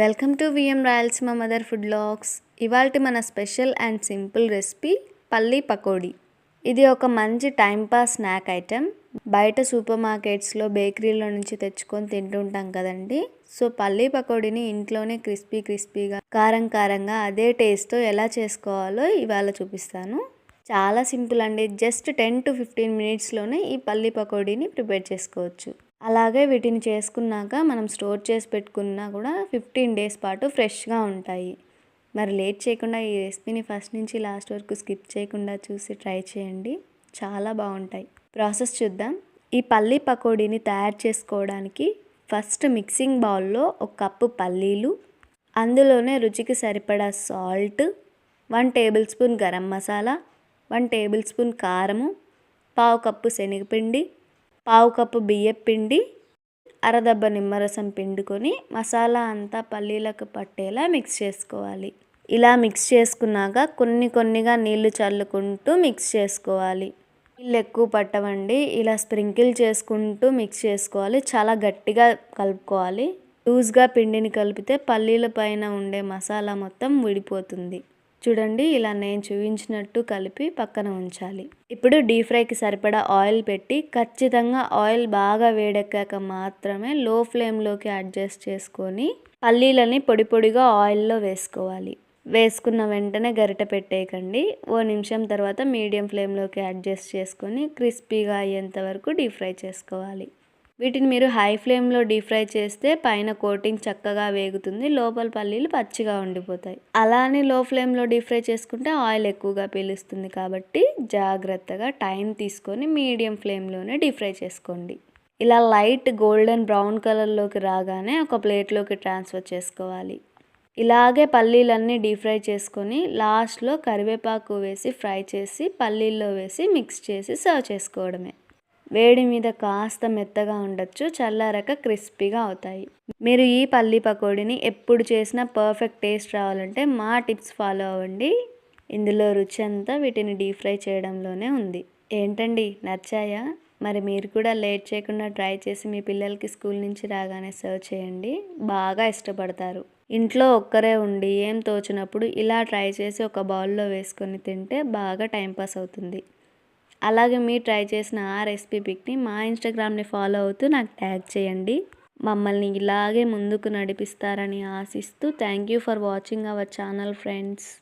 Welcome to V M Rayalaseema mother food logs. ఇవాళ మన special and simple recipe పల్లీ పకోడీ. ఇది ఒక మంచి టైంపాస్ స్నాక్ ఐటెం. బయట సూపర్ మార్కెట్స్లో బేకరీలో నుంచి తెచ్చుకొని తింటుంటాం కదండి. సో పల్లీ పకోడీని ఇంట్లోనే క్రిస్పీ క్రిస్పీగా కారం కారంగా అదే టేస్ట్తో ఎలా చేసుకోవాలో ఇవాళ చూపిస్తాను. చాలా సింపుల్ అండి. జస్ట్ టెన్ టు ఫిఫ్టీన్ మినిట్స్లోనే ఈ పల్లీ పకోడీని ప్రిపేర్ చేసుకోవచ్చు. అలాగే వీటిని చేసుకున్నాక మనం స్టోర్ చేసి పెట్టుకున్నా కూడా ఫిఫ్టీన్ డేస్ పాటు ఫ్రెష్గా ఉంటాయి. మరి లేట్ చేయకుండా ఈ రెసిపీని ఫస్ట్ నుంచి లాస్ట్ వరకు స్కిప్ చేయకుండా చూసి ట్రై చేయండి. చాలా బాగుంటాయి. ప్రాసెస్ చూద్దాం. ఈ పల్లీ పకోడీని తయారు చేసుకోవడానికి ఫస్ట్ మిక్సింగ్ బౌల్లో ఒక కప్పు పల్లీలు అందులోనే రుచికి సరిపడా salt one tablespoon garam masala one tablespoon కారము పావు కప్పు శనగపిండి పావు కప్పు బియ్యం పిండి అరదబ్బ నిమ్మరసం పిండుకొని మసాలా అంతా పల్లీలకు పట్టేలా మిక్స్ చేసుకోవాలి. ఇలా మిక్స్ చేసుకున్నాక కొన్ని కొన్నిగా నీళ్ళు చల్లుకుంటూ మిక్స్ చేసుకోవాలి. నీళ్ళు ఎక్కువ పట్టవండి ఇలా స్ప్రింకిల్ చేసుకుంటూ మిక్స్ చేసుకోవాలి. చాలా గట్టిగా కలుపుకోవాలి. లూజ్గా పిండిని కలిపితే పల్లీల పైన ఉండే మసాలా మొత్తం విడిపోతుంది. చూడండి ఇలా నేను చూపించినట్టు కలిపి పక్కన ఉంచాలి. ఇప్పుడు డీప్ ఫ్రైకి సరిపడా ఆయిల్ పెట్టి ఖచ్చితంగా ఆయిల్ బాగా వేడెక్కాక మాత్రమే లో ఫ్లేమ్లోకి అడ్జస్ట్ చేసుకొని పల్లీలని పొడి పొడిగా ఆయిల్లో వేసుకోవాలి. వేసుకున్న వెంటనే గరిట పెట్టేయకండి. ఓ నిమిషం తర్వాత మీడియం ఫ్లేమ్లోకి అడ్జస్ట్ చేసుకొని క్రిస్పీగా అయ్యేంత వరకు డీప్ ఫ్రై చేసుకోవాలి. వీటిని మీరు హై ఫ్లేమ్లో డీప్ ఫ్రై చేస్తే పైన కోటింగ్ చక్కగా వేగుతుంది లోపల పల్లీలు పచ్చిగా ఉండిపోతాయి. అలానే లో ఫ్లేమ్లో డీప్ ఫ్రై చేసుకుంటే ఆయిల్ ఎక్కువగా పీలుస్తుంది కాబట్టి జాగ్రత్తగా టైం తీసుకొని మీడియం ఫ్లేమ్లోనే డీప్ ఫ్రై చేసుకోండి. ఇలా లైట్ గోల్డెన్ బ్రౌన్ కలర్లోకి రాగానే ఒక ప్లేట్లోకి ట్రాన్స్ఫర్ చేసుకోవాలి. ఇలాగే పల్లీలన్నీ డీప్ ఫ్రై చేసుకొని లాస్ట్లో కరివేపాకు వేసి ఫ్రై చేసి పల్లీల్లో వేసి మిక్స్ చేసి సర్వ్ చేసుకోవడమే. వేడి మీద కాస్త మెత్తగా ఉండొచ్చు చల్లారక క్రిస్పీగా అవుతాయి. మీరు ఈ పల్లి పకోడీని ఎప్పుడు చేసినా పర్ఫెక్ట్ టేస్ట్ రావాలంటే మా టిప్స్ ఫాలో అవ్వండి. ఇందులో రుచి అంతా వీటిని డీప్ ఫ్రై చేయడంలోనే ఉంది. ఏంటండి నచ్చాయా? మరి మీరు కూడా లేట్ చేయకుండా ట్రై చేసి మీ పిల్లలకి స్కూల్ నుంచి రాగానే సర్వ్ చేయండి. బాగా ఇష్టపడతారు. ఇంట్లో ఒక్కరే ఉండి ఏం తోచినప్పుడు ఇలా ట్రై చేసి ఒక బౌల్లో వేసుకొని తింటే బాగా టైంపాస్ అవుతుంది. అలాగే మీరు ట్రై చేసిన ఆ రెసిపీ పిక్ని మా ఇన్స్టాగ్రామ్ని ఫాలో అవుతూ నాకు ట్యాగ్ చేయండి. మమ్మల్ని ఇలాగే ముందుకు నడిపిస్తారని ఆశిస్తూ thank you for watching our channel friends.